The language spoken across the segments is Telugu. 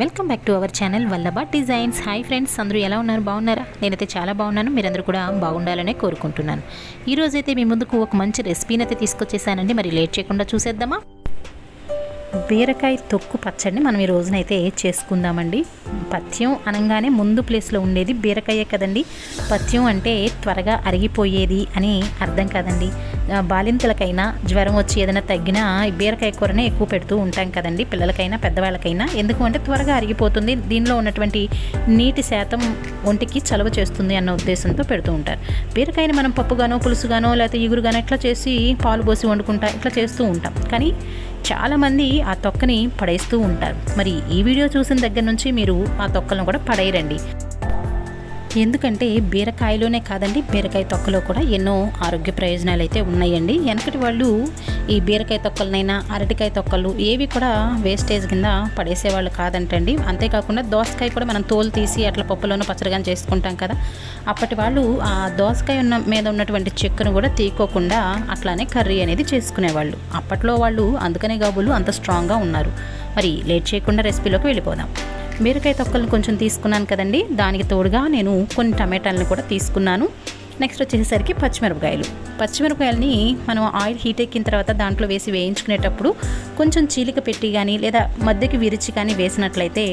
Welcome back to our channel Vallabha designs hi friends అందరూ ఎలా ఉన్నారు? బాగున్నారా? నేనైతే చాలా బాగున్నాను. మీరందరూ కూడా బాగుండాలనే కోరుకుంటున్నాను. ఈరోజైతే మీ ముందుకు ఒక మంచి రెసిపీని అయితే తీసుకొచ్చేసానండి. మరి లేట్ చేయకుండా చూసేద్దామా? బీరకాయ తొక్కు పచ్చడిని మనం ఈ రోజునైతే చేసుకుందామండి. పథ్యం అనగానే ముందు ప్లేస్లో ఉండేది బీరకాయే కదండి. పథ్యం అంటే త్వరగా అరిగిపోయేది అని అర్థం కదండి. బాలింతలకైనా జ్వరం వచ్చి ఏదైనా తగ్గినా బీరకాయ కూరనే ఎక్కువ పెడుతూ ఉంటాం కదండి పిల్లలకైనా పెద్దవాళ్ళకైనా. ఎందుకు అంటే త్వరగా అరిగిపోతుంది దీనిలో ఉన్నటువంటి నీటి శాతం ఒంటికి చలవ చేస్తుంది అన్న ఉద్దేశంతో పెడుతూ ఉంటారు. బీరకాయని మనం పప్పుగానో పులుసుగానో లేకపోతే ఈగురుగానో ఇట్లా చేసి పాలు పోసి వండుకుంటా ఇట్లా చేస్తూ ఉంటాం. కానీ చాలామంది ఆ తొక్కని పడేస్తూ ఉంటారు. మరి ఈ వీడియో చూసిన దగ్గర నుంచి మీరు ఆ తొక్కలను కూడా పడేయరండి. ఎందుకంటే బీరకాయలోనే కాదండి బీరకాయ తొక్కలో కూడా ఎన్నో ఆరోగ్య ప్రయోజనాలు అయితే ఉన్నాయండి. వెనకటి వాళ్ళు ఈ బీరకాయ తొక్కలనైనా అరటికాయ తొక్కలు ఏవి కూడా వేస్టేజ్ కింద పడేసేవాళ్ళు కాదంటండి. అంతేకాకుండా దోసకాయ కూడా మనం తోలు తీసి అట్లా పప్పులోనూ పచ్చడిగా చేసుకుంటాం కదా. అప్పటి వాళ్ళు ఆ దోసకాయ ఉన్న మీద ఉన్నటువంటి చెక్కును కూడా తీసుకోకుండా అట్లానే కర్రీ అనేది చేసుకునేవాళ్ళు. అప్పట్లో వాళ్ళు అందుకనే కాబోలు అంత స్ట్రాంగ్గా ఉన్నారు. మరి లేట్ చేయకుండా రెసిపీలోకి వెళ్ళిపోదాం. బీరకాయ తొక్కలను కొంచెం తీసుకున్నాను కదండి. దానికి తోడుగా నేను కొన్ని టమాటాలను కూడా తీసుకున్నాను. నెక్స్ట్ వచ్చేసరికి పచ్చిమిరపకాయలు. పచ్చిమిరపకాయలని మనం ఆయిల్ హీట్ ఎక్కిన తర్వాత దాంట్లో వేసి వేయించుకునేటప్పుడు కొంచెం చీలిక పెట్టి కానీ లేదా మధ్యకి విరిచి కానీ వేసినట్లయితే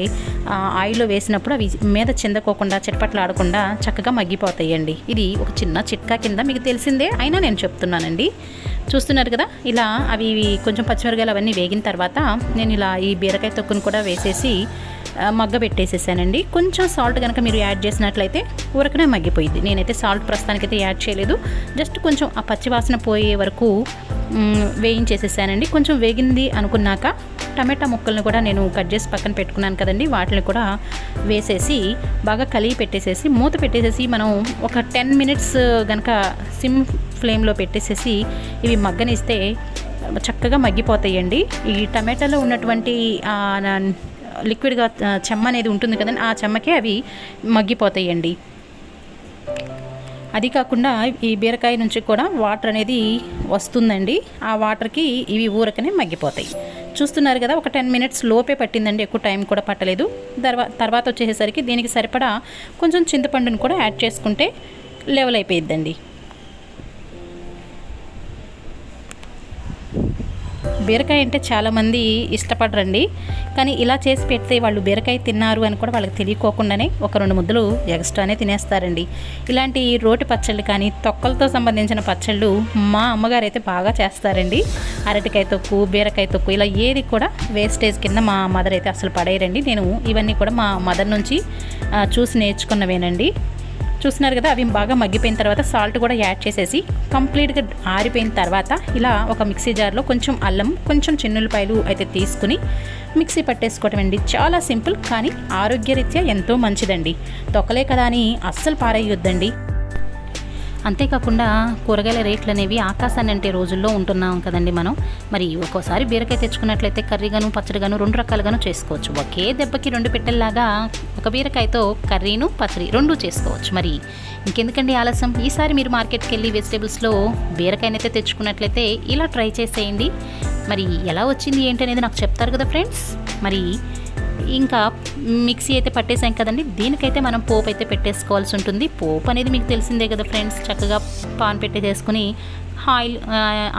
ఆయిల్లో వేసినప్పుడు అవి మీద చిందకోకుండా ఆడకుండా చక్కగా మగ్గిపోతాయండి. ఇది ఒక చిన్న చిట్కా కింద మీకు తెలిసిందే అయినా నేను చెప్తున్నానండి. చూస్తున్నారు కదా ఇలా అవి కొంచెం పచ్చిమిరకాయలు అవన్నీ వేగిన తర్వాత నేను ఇలా ఈ బీరకాయ తొక్కును కూడా వేసేసి మగ్గ పెట్టేసేసానండి. కొంచెం సాల్ట్ కనుక మీరు యాడ్ చేసినట్లయితే ఊరకనే మగ్గిపోయింది నేనైతే సాల్ట్ ప్రస్తుతానికైతే యాడ్ చేయలేదు. జస్ట్ కొంచెం ఆ పచ్చివాసన పోయే వరకు వేయించేసేసానండి. కొంచెం వేగింది అనుకున్నాక టమాటా ముక్కల్ని కూడా నేను కట్ చేసి పక్కన పెట్టుకున్నాను కదండి. వాటిని కూడా వేసేసి బాగా కలిగి పెట్టేసేసి మూత పెట్టేసేసి మనం ఒక టెన్ మినిట్స్ కనుక సిమ్ ఫ్లేమ్లో పెట్టేసేసి ఇవి మగ్గనిస్తే చక్కగా మగ్గిపోతాయండి. ఈ టమాటాలో ఉన్నటువంటి నా- లిక్విడ్గా చెమ్మ అనేది ఉంటుంది కదండి ఆ చెమ్మకే అవి మగ్గిపోతాయండి. అది కాకుండా ఈ బీరకాయ నుంచి కూడా వాటర్ అనేది వస్తుందండి. ఆ వాటర్కి ఇవి ఊరకనే మగ్గిపోతాయి. చూస్తున్నారు కదా ఒక టెన్ మినిట్స్ లోపే పట్టిందండి ఎక్కువ టైం కూడా పట్టలేదు. తర్వా తర్వాత వచ్చేసరికి దీనికి సరిపడా కొంచెం చింతపండుని కూడా యాడ్ చేసుకుంటే లెవెల్ అయిపోయిద్దండి. బీరకాయ అంటే చాలామంది ఇష్టపడరండి. కానీ ఇలా చేసి పెడితే వాళ్ళు బీరకాయ తిన్నారు అని కూడా వాళ్ళకి తెలియకోకుండానే ఒక రెండు ముద్దలు ఎక్స్ట్రానే తినేస్తారండి. ఇలాంటి రోటి పచ్చళ్ళు కానీ తొక్కలతో సంబంధించిన పచ్చళ్ళు మా అమ్మగారు అయితే బాగా చేస్తారండి. అరటికాయ తొక్కు బీరకాయ తొక్కు ఇలా ఏది కూడా వేస్టేజ్ కింద మా మదర్ అయితే అసలు పడేయరండి. నేను ఇవన్నీ కూడా మా మదర్ నుంచి చూసి నేర్చుకున్నవేనండి. చూస్తున్నారు కదా అవి బాగా మగ్గిపోయిన తర్వాత సాల్ట్ కూడా యాడ్ చేసేసి కంప్లీట్గా ఆరిపోయిన తర్వాత ఇలా ఒక మిక్సీ జార్లో కొంచెం అల్లం కొంచెం చిన్నులపాయలు అయితే తీసుకుని మిక్సీ పట్టేసుకోవటం అండి. చాలా సింపుల్ కానీ ఆరోగ్యరీత్యా ఎంతో మంచిదండి. తొక్కలే కదా అని అస్సలు పారేయొద్దండి. అంతేకాకుండా కూరగాయల రేట్లు అనేవి ఆకాశాన్ని అంటే రోజుల్లో ఉంటున్నాం కదండి మనం. మరి ఒక్కోసారి బీరకాయ తెచ్చుకున్నట్లయితే కర్రీగాను పచ్చడిగాను రెండు రకాలుగాను చేసుకోవచ్చు. ఒకే దెబ్బకి రెండు పెట్టెల్లాగా ఒక బీరకాయతో కర్రీను పచ్చడి రెండు చేసుకోవచ్చు. మరి ఇంకెందుకండి ఆలస్యం? ఈసారి మీరు మార్కెట్కి వెళ్ళి వెజిటేబుల్స్లో బీరకాయనైతే తెచ్చుకున్నట్లయితే ఇలా ట్రై చేసేయండి. మరి ఎలా వచ్చింది ఏంటి అనేది నాకు చెప్తారు కదా ఫ్రెండ్స్? మరి ఇంకా మిక్సీ అయితే పట్టేసాం కదండి. దీనికైతే మనం పోపు అయితే పెట్టేసుకోవాల్సి ఉంటుంది. పోపు అనేది మీకు తెలిసిందే కదా ఫ్రెండ్స్. చక్కగా పాన్ పెట్టేసేసుకుని ఆయిల్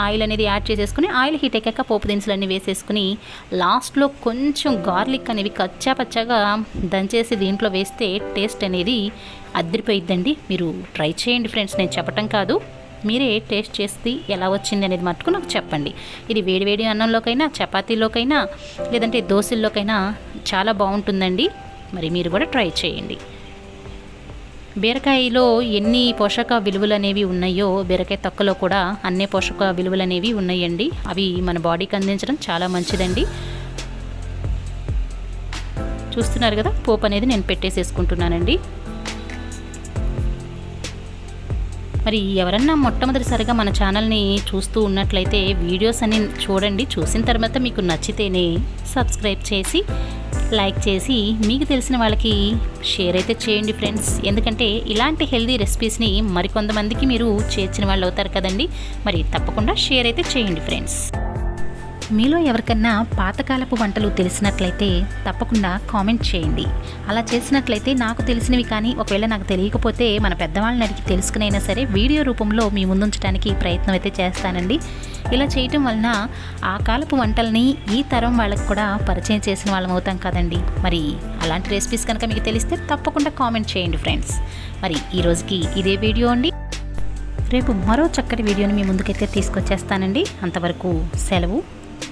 ఆయిల్ అనేది యాడ్ చేసేసుకుని ఆయిల్ హీట్ ఎక్కాక పోపు దినుసులు అన్నీ వేసేసుకుని లాస్ట్లో కొంచెం గార్లిక్ అనేవి కచ్చా పచ్చాగా దంచేసి దీంట్లో వేస్తే టేస్ట్ అనేది అద్దరిపోయిద్దండి మీరు ట్రై చేయండి ఫ్రెండ్స్ నేను చెప్పటం కాదు. మీరే టేస్ట్ చేసి ఎలా వచ్చింది అనేది మటుకు నాకు చెప్పండి. ఇది వేడివేడి అన్నంలోకైనా చపాతీలోకైనా లేదంటే దోశల్లోకైనా చాలా బాగుంటుందండి. మరి మీరు కూడా ట్రై చేయండి. బీరకాయలో ఎన్ని పోషక విలువలు అనేవి ఉన్నాయో బీరకాయ తొక్కలో కూడా అన్ని పోషక విలువలు అనేవి ఉన్నాయండి. అవి మన బాడీకి అందించడం చాలా మంచిదండి. చూస్తున్నారు కదా పోపు అనేది నేను పెట్టేసేసుకుంటున్నానండి. మరి ఎవరన్నా మొట్టమొదటిసారిగా మన ఛానల్ని చూస్తూ ఉన్నట్లయితే వీడియోస్ అన్ని చూడండి. చూసిన తర్వాత మీకు నచ్చితేనే సబ్స్క్రైబ్ చేసి లైక్ చేసి మీకు తెలిసిన వాళ్ళకి షేర్ అయితే చేయండి ఫ్రెండ్స్. ఎందుకంటే ఇలాంటి హెల్దీ రెసిపీస్ని మరికొంతమందికి మీరు చేర్చిన వాళ్ళు అవుతారు కదండి. మరి తప్పకుండా షేర్ అయితే చేయండి ఫ్రెండ్స్. మీలో ఎవరికన్నా పాతకాలపు వంటలు తెలిసినట్లయితే తప్పకుండా కామెంట్ చేయండి. అలా చేసినట్లయితే నాకు తెలిసినవి కానీ ఒకవేళ నాకు తెలియకపోతే మన పెద్దవాళ్ళని అడిగి తెలుసుకునైనా సరే వీడియో రూపంలో మీ ముందుంచడానికి ప్రయత్నం అయితే చేస్తానండి. ఇలా చేయటం వలన ఆ కాలపు వంటల్ని ఈ తరం వాళ్ళకి కూడా పరిచయం చేసిన వాళ్ళం అవుతాం కదండి. మరి అలాంటి రెసిపీస్ కనుక మీకు తెలిస్తే తప్పకుండా కామెంట్ చేయండి ఫ్రెండ్స్. మరి ఈ రోజుకి ఇదే వీడియో అండి. రేపు మరో చక్కటి వీడియోని మీ ముందుకైతే తీసుకొచ్చేస్తానండి. అంతవరకు సెలవు.